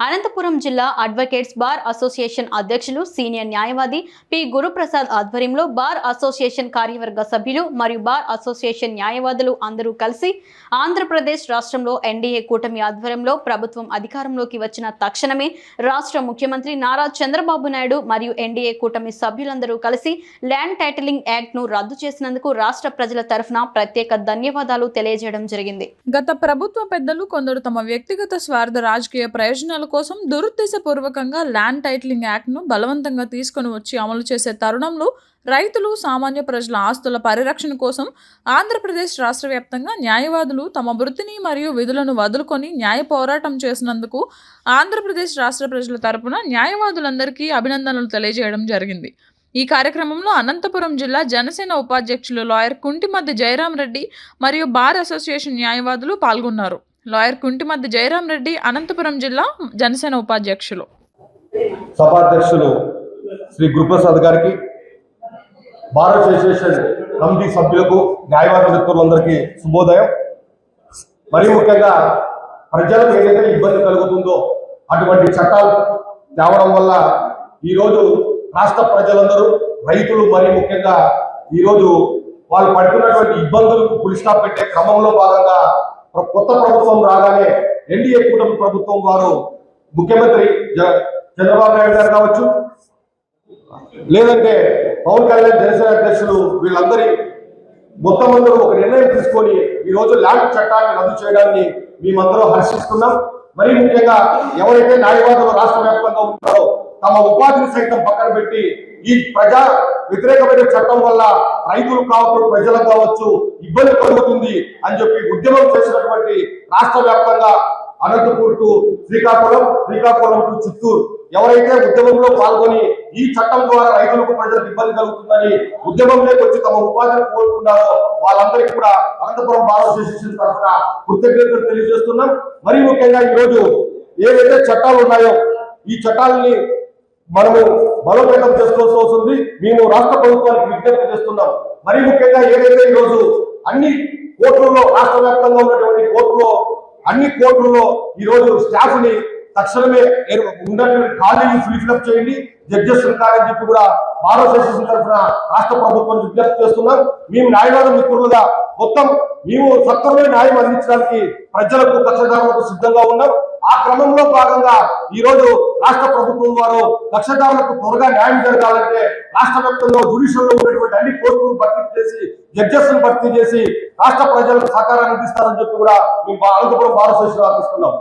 అనంతపురం జిల్లా advocates bar association అధ్యక్షులు senior న్యాయవాది పి. గురుప్రసాద్ ఆధ్వర్యంలో బార్ అసోసియేషన్ కార్యవర్గ సభ్యులు మరియు బార్ అసోసియేషన్ న్యాయవాదులు అందరూ కలిసి ఆంధ్రప్రదేశ్ రాష్ట్రంలో ఎన్డీఏ కూటమి ఆధ్వర్యంలో ప్రభుత్వం అధికారంలోకి వచ్చిన తక్షణమే రాష్ట్ర ముఖ్యమంత్రి నారా చంద్రబాబు నాయుడు మరియు ఎన్డీఏ కూటమి సభ్యులందరూ కలిసి ల్యాండ్ టైటిలింగ్ యాక్ట్ను రద్దు చేసినందుకు రాష్ట్ర ప్రజల తరఫున ప్రత్యేక ధన్యవాదాలు తెలియజేయడం జరిగింది. గత ప్రభుత్వ పెద్దలు కొందరు తమ వ్యక్తిగత స్వార్థ రాజకీయ ప్రయోజనాల కోసం దురుద్దేశపూర్వకంగా ల్యాండ్ టైటిలింగ్ యాక్ట్ను బలవంతంగా తీసుకొని వచ్చి అమలు చేసే తరుణంలో రైతులు సామాన్య ప్రజల ఆస్తుల పరిరక్షణ కోసం ఆంధ్రప్రదేశ్ రాష్ట్ర వ్యాప్తంగా న్యాయవాదులు తమ వృత్తిని మరియు విధులను వదులుకొని న్యాయ పోరాటం చేసినందుకు ఆంధ్రప్రదేశ్ రాష్ట్ర ప్రజల తరపున న్యాయవాదులందరికీ అభినందనలు తెలియజేయడం జరిగింది. ఈ కార్యక్రమంలో అనంతపురం జిల్లా జనసేన ఉపాధ్యక్షులు లాయర్ కుంటిమద్ది జయరాం రెడ్డి మరియు బార్ అసోసియేషన్ న్యాయవాదులు పాల్గొన్నారు. లాయర్ కుంటిమద్ది జయరాం రెడ్డి అనంతపురం జిల్లా జనసేన ఉపాధ్యక్షులు. సభాధ్యక్షులు శ్రీ గురుప్రసాద్ గారికి భారత అసోసియేషన్ కమిటీ సభ్యులకు న్యాయవాద మిత్రులందరికీ శుభోదయం. మరీ ముఖ్యంగా ప్రజలకు ఏదైతే ఇబ్బంది కలుగుతుందో అటువంటి చట్టాలు తేవడం వల్ల ఈరోజు రాష్ట్ర ప్రజలందరూ రైతులు మరీ ముఖ్యంగా ఈరోజు వాళ్ళు పడుతున్నటువంటి ఇబ్బందులకు పులి స్టాప్ పెట్టే క్రమంలో భాగంగా కొత్త ప్రభుత్వం రాగానే ఎన్డీఏ కూటమి ప్రభుత్వం వారు ముఖ్యమంత్రి జ- చంద్రబాబు నాయుడు గారు కావచ్చు లేదంటే పవన్ కళ్యాణ్ జనసేన అధ్యక్షులు వీళ్ళందరి మొత్తం అందరూ ఒక నిర్ణయం తీసుకొని ఈ రోజు ల్యాండ్ చట్టాన్ని రద్దు చేయడాన్ని మేమందరూ హర్షిస్తున్నాం. మరీ ముఖ్యంగా ఎవరైతే న్యాయవాదులు రాష్ట్ర వ్యాప్తంగా ఉంటారో తమ ఉపాధిని సైతం పక్కన పెట్టి ఈ ప్రజా వ్యతిరేకమైన చట్టం వల్ల రైతులు కావచ్చు ప్రజలకు కావచ్చు ఇబ్బంది కలుగుతుంది అని చెప్పి ఉద్యమం చేసినటువంటి రాష్ట్ర వ్యాప్తంగా అనంతపూర్ టు శ్రీకాకుళం శ్రీకాకుళం టు చిత్తూరు. ఎవరైతే ఉద్యమంలో పాల్గొని ఈ చట్టం ద్వారా రైతులకు ప్రజలకు ఇబ్బంది కలుగుతుందని ఉద్యమంలోకి వచ్చి తమ ఉపాధిని కోరుకున్నారో వాళ్ళందరికీ కూడా అనంతపురం బార్ అసోసియేషన్ తరఫున కృతజ్ఞతలు తెలియజేస్తున్నాం. మరీ ముఖ్యంగా ఈరోజు ఏవైతే చట్టాలు ఉన్నాయో ఈ చట్టాలని మనము బలోపేతం చేసుకోవాల్సి వస్తుంది. మేము రాష్ట్ర ప్రభుత్వానికి విజ్ఞప్తి చేస్తున్నాం. మరీ ముఖ్యంగా ఏదైతే ఈరోజు అన్ని కోర్టుల్లో రాష్ట్ర వ్యాప్తంగా ఉన్నటువంటి కోర్టులో అన్ని కోర్టులలో ఈరోజు స్టాఫ్ని తక్షణమే ఉన్నటువంటి ఖాళీని ఫిల్ఫిలప్ చేయండి. జడ్జెస్ ఉంటారని చెప్పి కూడా బార్ అసోసియేషన్ తరఫున రాష్ట్ర ప్రభుత్వం విజ్ఞప్తి చేస్తున్నాం. మేము న్యాయవాద మిత్రులుగా మొత్తం మేము సత్వరమైన న్యాయం అందించడానికి ప్రజలకు కక్షదారులకు సిద్ధంగా ఉన్నాం. ఆ క్రమంలో భాగంగా ఈ రోజు రాష్ట్ర ప్రభుత్వం వారు కక్షదారులకు త్వరగా న్యాయం జరగాలంటే రాష్ట్ర వ్యాప్తంగా జుడిషియల్లో ఉన్నటువంటి అన్ని పోస్టులను భర్తీ చేసి జడ్జెస్ భర్తీ చేసి రాష్ట్ర ప్రజలకు సహకారాన్ని అందిస్తారని చెప్పి కూడా మేము బా- అనంతపురం బార్ అసోసియేషన్ ఆపిస్తున్నాం